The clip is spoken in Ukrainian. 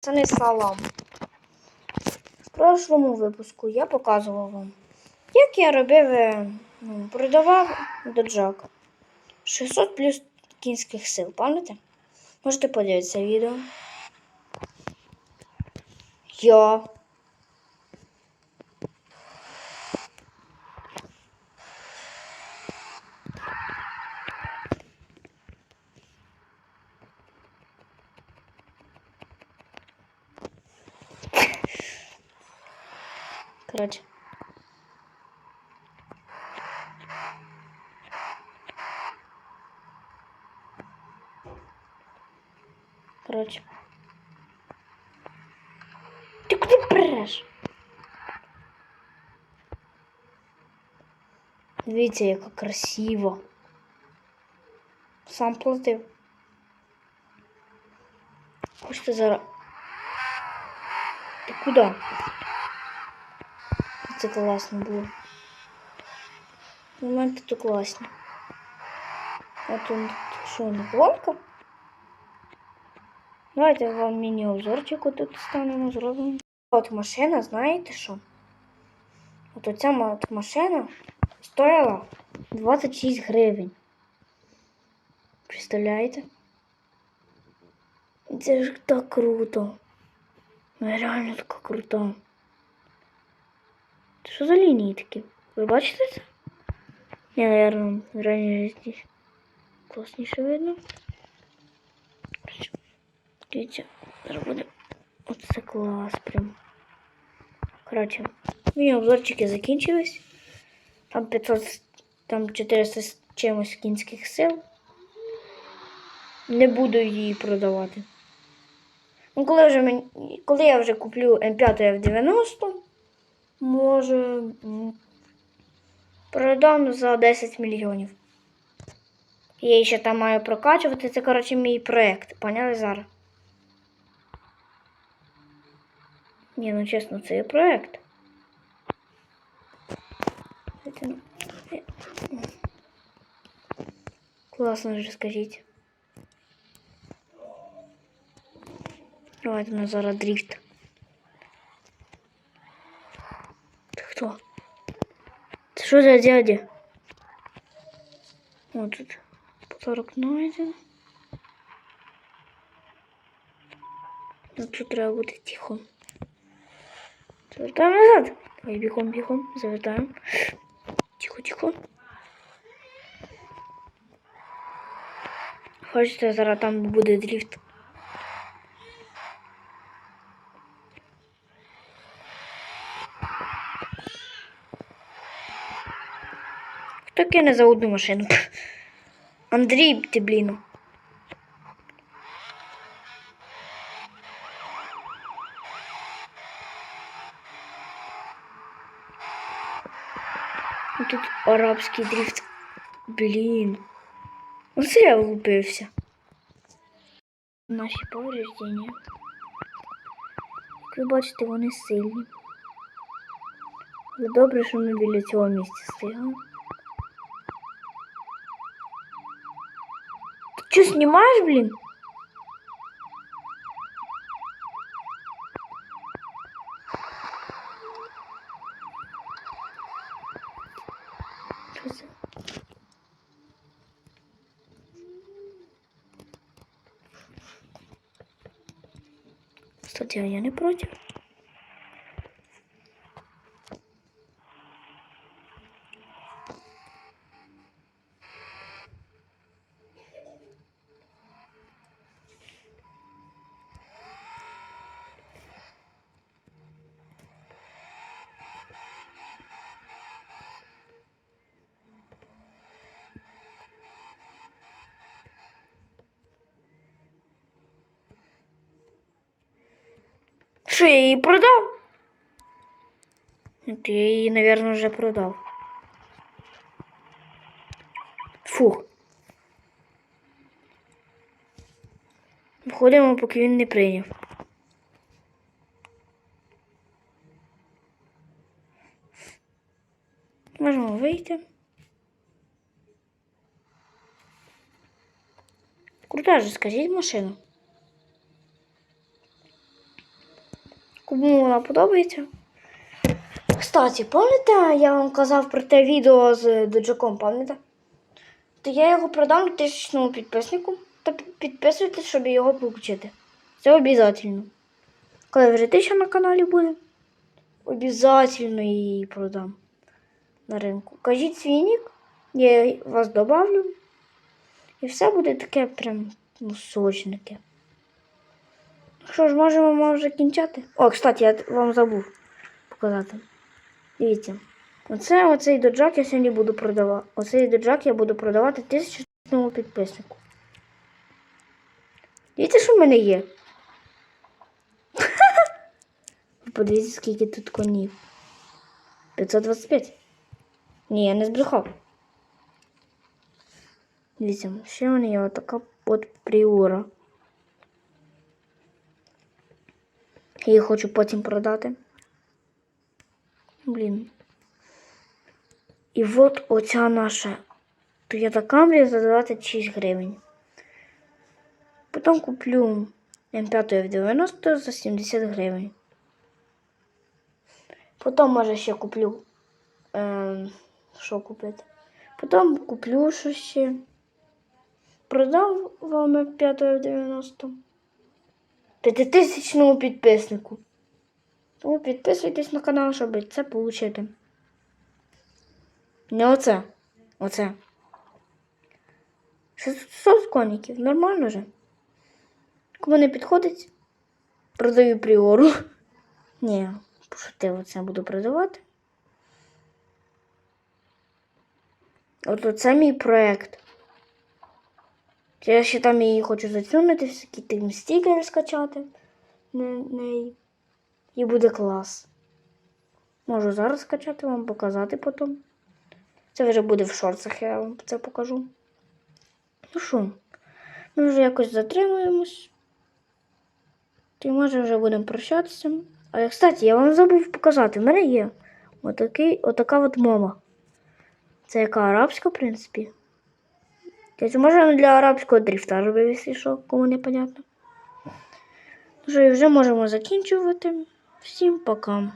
Пацани, салам. В прошлому випуску я показував вам, як я робив, е, ну, продавав доджак. 600 плюс кінських сил, пам'ятаєте? Можете подивитися відео. Я. Коротше. Коротше. Ти куди преш? Дивіться, яка красиво. Сам платив. Хочете зараз. Ти куди? Це класно було. Моменти то класні. А тут що, не гонка? Давайте вам міні-обзорчик тут станемо зробимо. От машина, знаєте що? От оця от машина стояла 26 гривень. Представляєте? Це ж так круто. Реально така крута. Що за лінії такі? Ви бачите це? Ні, наверное, в житті класніше видно. Дивіться, зараз буде. Оце клас прям. Коротше, мені обзорчики закінчились. Там 500, там 400 з чимось кінських сил. Не буду її продавати. Ну, коли, вже мені, коли я вже куплю М5 F90, може м, продам за 10 мільйонів. Я ще там маю прокачувати. Це, коротше, мій проєкт. Поняли зараз? Ні, ну чесно, це є проєкт. Це, ну, е, Класно ж скажіть. Давайте на зараз дріфт. Це що за дядя? О, тут подарок знайден. Ну тут треба бути тихо. Завертаємо назад. Давай бігом, бігом, завертаємо. Тихо, тихо. Хочете, зараз там буде дріфт. Хто кине за одну машину? Андрій, ти блін. Ну, Тут арабський дріфт. Блін. Оце я влупився. Наші повреждення. Як ви бачите, вони сильні. Але добре, що ми біля цього місця стояли. Че, снимаешь, блин? Кстати, а я не против. Що, я її продав? От Я її, наверное, вже продав. Фух. Входимо, поки він не прийняв. Можемо вийти. Крута же, скажіть машину. Кому вона подобається. Кстати, пам'ятаєте, я вам казав про те відео з доджаком, пам'ятаєте? То я його продам тисячному підписнику. Та підписуйтесь, щоб його получити. Це обов'язково. Коли вже тисяча на каналі буде, обов'язково її продам на ринку. Кажіть свій я вас добавлю. І все буде таке прям ну, сочненьке. Що ж, можемо може кінчати? О, кстати, я вам забув показати. Дивіться. Оце оцей доджак я сьогодні буду продавати. Оцей доджак я буду продавати тисячному підписнику. Дивіться, що в мене є. Подивіться, скільки тут конів. 525. Ні, я не збрехав. Дивіться, ще в мене є отака от пріора. Я її хочу потім продати. Блін. І от оця наша Toyota Camry за 26 гривень. Потім куплю М5 F90 за 70 гривень. Потім, може, ще куплю. Ем, що купити? Потім куплю що ще. Продам вам М5 F90. П'ятитисячному підписнику. Тому підписуйтесь на канал, щоб це отримати. Не оце. Оце. 600 коніків. Нормально же. Кому не підходить, продаю пріору. Ні, пошути оце буду продавати. От оце мій проєкт. Я ще там її хочу засунути, всякі там стікери скачати на неї. І буде клас. Можу зараз скачати вам, показати потім. Це вже буде в шорцах, я вам це покажу. Ну що, ми вже якось затримуємось. І може вже будемо прощатися. Але, кстати, я вам забув показати. В мене є отакий, отака от мома. Це яка арабська, в принципі. Це можем для арабського дріфта робив, якщо що, кому не понятно. Ну що, і вже можемо закінчувати. Всім пока.